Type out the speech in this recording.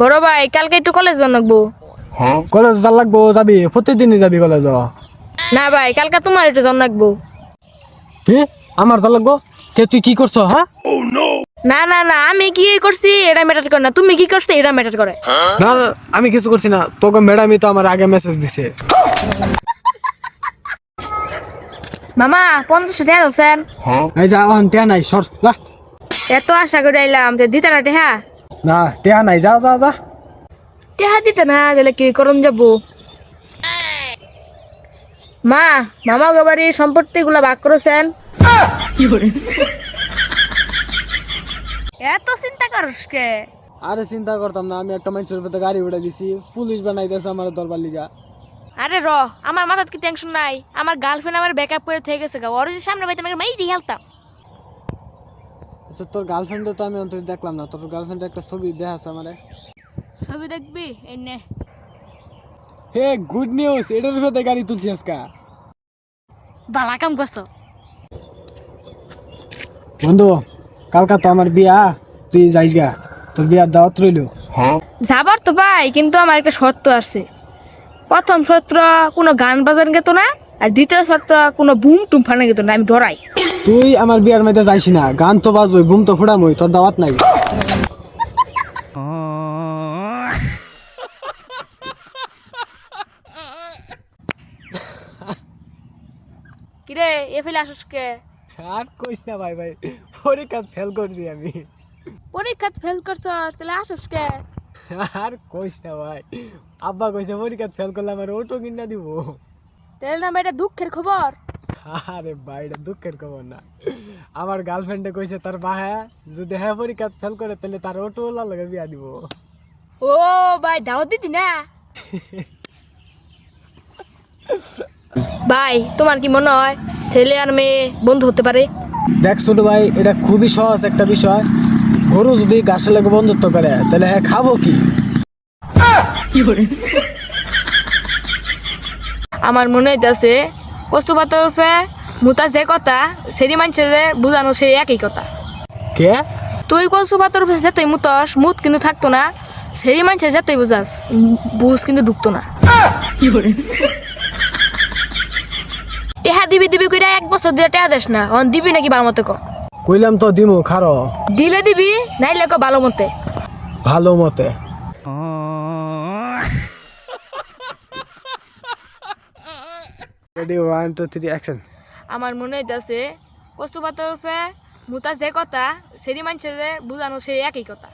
বড় ভাই কালকে একটু কলেজ জানাকবো কলেজ যা লাগবো যাবি? প্রতিদিনই যাবি কলেজ না ভাই কালকে তোমার একটু জানাকবো কি? আমার যা লাগবো? কে তুই কি করছ হ্যাঁ? না না না আমি কি করছি এটা ম্যাটার করে না। তুমি কি করছ এটা ম্যাটার করে। না আমি কিছু করছি না। তোকে ম্যাডামই তো আমার আগে মেসেজ দিছে। মামা পঞ্চাশ টাকা দোসেন এই যা টেয়া নাই সর এত আশা করে আইলাম যে দিতে না টেহা না টেয়া নাই যা যা যা। টেহা দিতে না দিলে কি করম যাব? মা মামা বাড়ির সম্পত্তি গুলা ভাগ করেছেন? এত চিন্তা করস কে? আরে চিন্তা করতাম না আমি একটা মানুষের উপরে গাড়ি উঠে দিছি। পুলিশ বানাই দিয়েছে আমার দরবার লিগা। আরে র আমার মাথাত কি টেনশন নাই? আমার গার্লফ্রেন্ড আমার ব্যাকআপ করে থেকে গেছে গা। ওর যে সামনে বাইতে আমাকে মাই দিয়ে হেলতাম। আচ্ছা তোর গার্লফ্রেন্ডও তো আমি অন্তত দেখলাম না। তোর গার্লফ্রেন্ডের একটা ছবি দেখাছে আমারে। ছবি দেখবি? এনে হে গুড নিউজ এটার উপরে গাড়ি তুলছি আজকা। বালা কাম করছ। বন্ধু কালকা তো আমার বিয়া। তুই যাইস গা। তোর বিয়ার দাওয়াত রইল। যাবার তো ভাই কিন্তু আমার একটা শর্ত আছে। প্রথম শর্ত কোনো গান বাজান গেত না আর দ্বিতীয় শর্ত কোনো বুম টুম ফানে গেত না আমি ডরাই। তুই আমার বিয়ার মধ্যে যাইস না। গান তো বাজবই বুম তো ফুড়ামই তোর দাওয়াত নাই। কিরে এ ফেলে আসুস কে? আর কইস না ভাই ভাই পরীক্ষা ফেল করছি আমি। পরীক্ষা ফেল করছ তাহলে আসুস কে? আর কইস না ভাই আব্বা কইছে পরীক্ষা ফেল করলে আমার অটো কিনা দিব। তাহলে না ভাই এটা দুঃখের খবর। আরে এটা দুঃখের খবর না। আমার গার্লফ্রেন্ডে কইছে তার বাহে যদি হ্যাঁ পরীক্ষা ফেল করে তাহলে তার অটো ওলা লগে বিয়া দিব। ও ভাই দাও দিদি না? ভাই তোমার কি মনে হয় ছেলে আর মেয়ে বন্ধু হতে পারে? দেখ ছোট ভাই এটা খুবই সহজ একটা বিষয়। গরু যদি গাছের লেগে বন্ধুত্ব করে তাহলে হ্যাঁ খাব কি? আমার মনে হইতেছে কচু পাতার উপরে মুতা যে কথা সেরি মানছে যে বুঝানো সেই একই কথা। কে? তুই কচু পাতার যে তুই মুতস মুত কিন্তু থাকতো না। সেরি মানছে যেতই বুঝাস উম, বুঝ কিন্তু ঢুকতো না। টেহা দিবি দিবি কইরা এক বছর দিয়ে টেহা দেস না। অন দিবি নাকি ভালো মতে ক? কইলাম তো দিমু খারো দিলে দিবি নাইলে ক ভালো মতে। ভালো মতে। Ready one two three action আমার মনে হইতেছে কচু পাতার মুতা যে কথা সেরি মানছে যে বুঝানো সেই একই কথা।